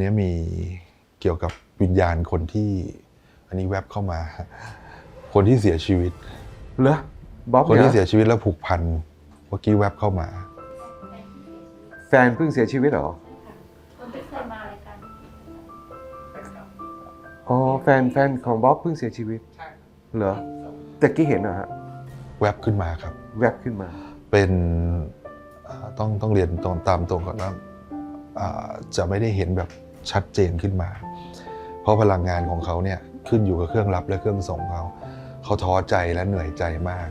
เนี้ยมีเกี่ยวกับวิญญาณคนที่อันนี้แวบเข้ามา คนที่เสียชีวิตเหรอบ๊อบคนเนี่ที่ยเสียชีวิตแล้วผูกพันเมื่อกี้แวบเข้ามา แฟนเพิ่งเสียชีวิตเหรอคนที่เคยมารายการอ๋อแฟนแฟนของบ๊อบเพิ่งเสียชีวิตเหรอแต่กี้เห็นเหรอฮะแวบขึ้นมาครับ แวบขึ้นมา เป็นอ่าต้องต้องเรียนตรงตามตรงก่อนว่าอ่าจะไม่ได้เห็นแบบ ชัดเจนขึ้นมา เพราะพลังงานของเขาเนี่ยขึ้นอยู่กับเครื่องรับและเครื่องส่งเขา เขาท้อใจและเหนื่อยใจมาก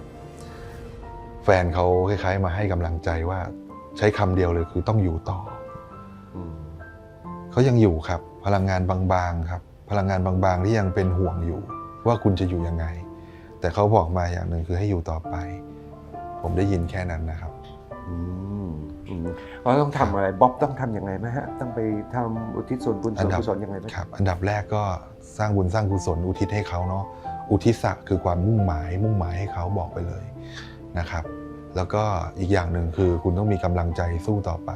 แฟนเขาคล้ายๆ มาให้กำลังใจว่าใช้คำเดียวเลยคือต้องอยู่ต่ออืมเขายังอยู่ครับ พลังงานบางๆครับ พลังงานบางๆที่ยังเป็นห่วงอยู่ ว่าคุณจะอยู่ยังไง แต่เขาบอกมาอย่างหนึ่งคือให้อยู่ต่อไป ผมได้ยินแค่นั้นนะครับ อืมอืม เราต้องทำอะไรบ๊อบต้องทำยังไงไหมฮะต้องไปทำอุทิศส่วนบุญส่วนกุศลยังไงไหมครับอันดับแรกก็สร้างบุญสร้างกุศลอุทิศให้เขาเนาะอุทิศะคือความมุ่งหมาย มุ่งหมายให้เขาบอกไปเลยนะครับ แล้วก็อีกอย่างหนึ่งคือคุณต้องมีกำลังใจสู้ต่อไป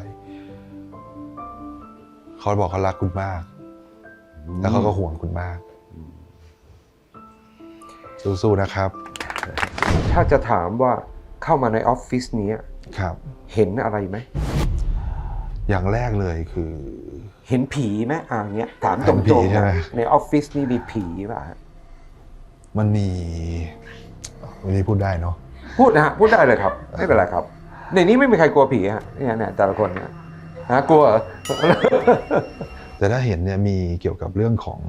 เขาบอกเขารักคุณมาก แล้วเขาก็ห่วงคุณมาก สู้ๆนะครับ ถ้าจะถามว่าเข้ามาในออฟฟิศนี้ ครับ เห็นอะไรไหม อย่างแรกเลยคือ เห็นผีไหมอ่าอย่างเงี้ยถามเห็ตรนผีงๆใช่ไหมนะในออฟฟิศนี่มีผีป่ะฮะมันมีวันนี้พูดได้เนาะ พูดนะฮะพูดได้เลยครับไม่เป็นไรครับ ในนี้ไม่มีใครกลัวผีฮะเนี่ยเนี่ยแต่ละคนเนี่ยฮะกลัวเหรอ แต่ถ้าเห็นเนี่ยมีเกี่ยวกับเรื่องของ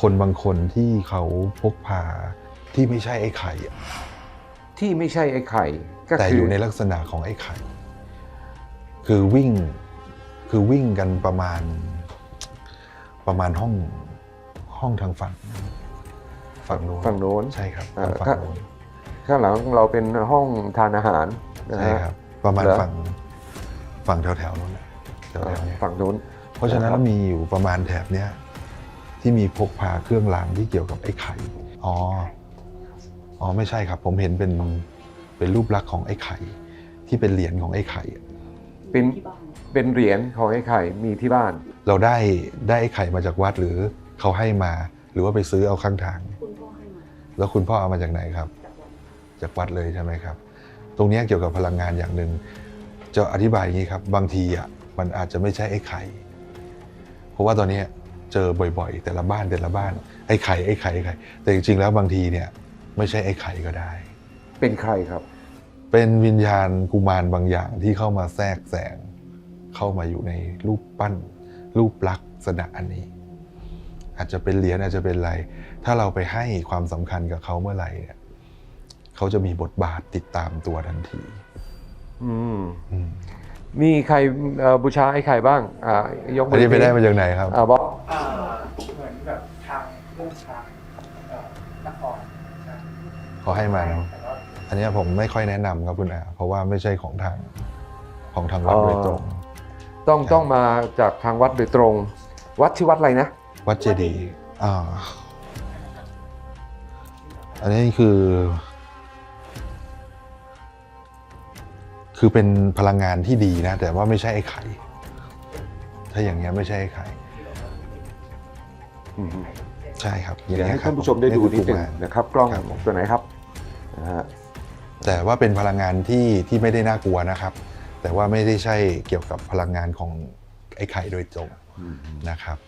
คนบางคนที่เขาพกพาที่ไม่ใช่ไอ้ไข่อะ ที่ไม่ใช่ไอ้ไข่ก็แต่คืออยู่ในลักษณะของไอ้ไข่ คือวิ่งคือวิ่งกันประมาณ ประมาณห้องห้องทางฝั่ง ฝั่งโน้นฝั่งโน้นใช่ครับอ่าฝั่งโน้นข้างหลังเราเป็นห้องทานอาหารนะใช่ฮะ ครับ ประมาณเหรอ ฝั่งฝั่งแถวๆนู้นแหละแถวๆเนี้ย ฝั่งโน้น เพราะฉะนั้นครับ มีอยู่ประมาณแถบเนี้ยที่มีพกพาเครื่องรางที่เกี่ยวกับไอ้ไข่ อ๋อ อ๋อไม่ใช่ครับ ผมเห็นเป็นเป็นรูปลักษณ์ของไอ้ไข่ ที่เป็นเหรียญของไอ้ไข่อะเป็นที่บ้านเป็นเหรียญของไอ้ไข่มีที่บ้าน เราได้ได้ไอ้ไข่มาจากวัดหรือเขาให้มา หรือว่าไปซื้อเอาข้างทาง คุณพ่อให้มาแล้วคุณพ่อเอามาจากไหนครับ จากวัดจากวัดเลยใช่ไหมครับ ตรงเนี้ยเกี่ยวกับพลังงานอย่างหนึ่งจะอธิบายอย่างนี้ครับ บางทีอะมันอาจจะไม่ใช่ไอ้ไข่ เพราะว่าตอนเนี้ยเจอบ่อยๆ แต่ละบ้านแต่ละบ้านไอ้ไข่ไอ้ไข่ไอ้ไข่ แต่จริงๆแล้วบางทีเนี่ย ไม่ใช่ไอ้ไข่ก็ได้ เป็นใครครับ เป็นวิญญาณกุมารบางอย่างที่เข้ามาแทรกแซงเข้ามาอยู่ในรูปปั้น รูปลักษณะอันนี้ อาจจะเป็นเหรียญอาจจะเป็นอะไร ถ้าเราไปให้ความสำคัญกับเขาเมื่อไหร่เนี่ยเขาจะมีบทบาทติดตามตัวทันที อืมอืมมีใครเอ่อบูชาไอ้ไข่บ้าง อ่ายกมือันนี้ไปได้มาจากไหนครับ อ่าบอกอ่าเหมือนแบบทางเรื่องทางเอ่อนครใช่ เขาให้มาเนาะแต่ว่าอันเนี้ยผมไม่ค่อยแนะนำครับคุณอาเพราะว่าไม่ใช่ของทางของทางวัดโดยตรง ต้องต้องมาจากทางวัดโดยตรง วัดชื่อวัดอะไรนะ วัดเจดีย์อ่าอันนี้คือ คือเป็นพลังงานที่ดีนะ แต่ว่าไม่ใช่ไอ้ไข่ ถ้าอย่างเงี้ยไม่ใช่ไอ้ไข่อืม ใช่ครับอเดี๋ยวงให้เงี้ยครัท่าบนผู้ชมได้ดูคือนิดหนึ่งกุมารนะครับกล้องครับตัวไหนครับนะฮะแต่ว่าเป็นพลังงานที่ที่ไม่ได้น่ากลัวนะครับ แต่ว่าไม่ได้ใช่เกี่ยวกับพลังงานของไอ้ไข่โดยตรงนะครับ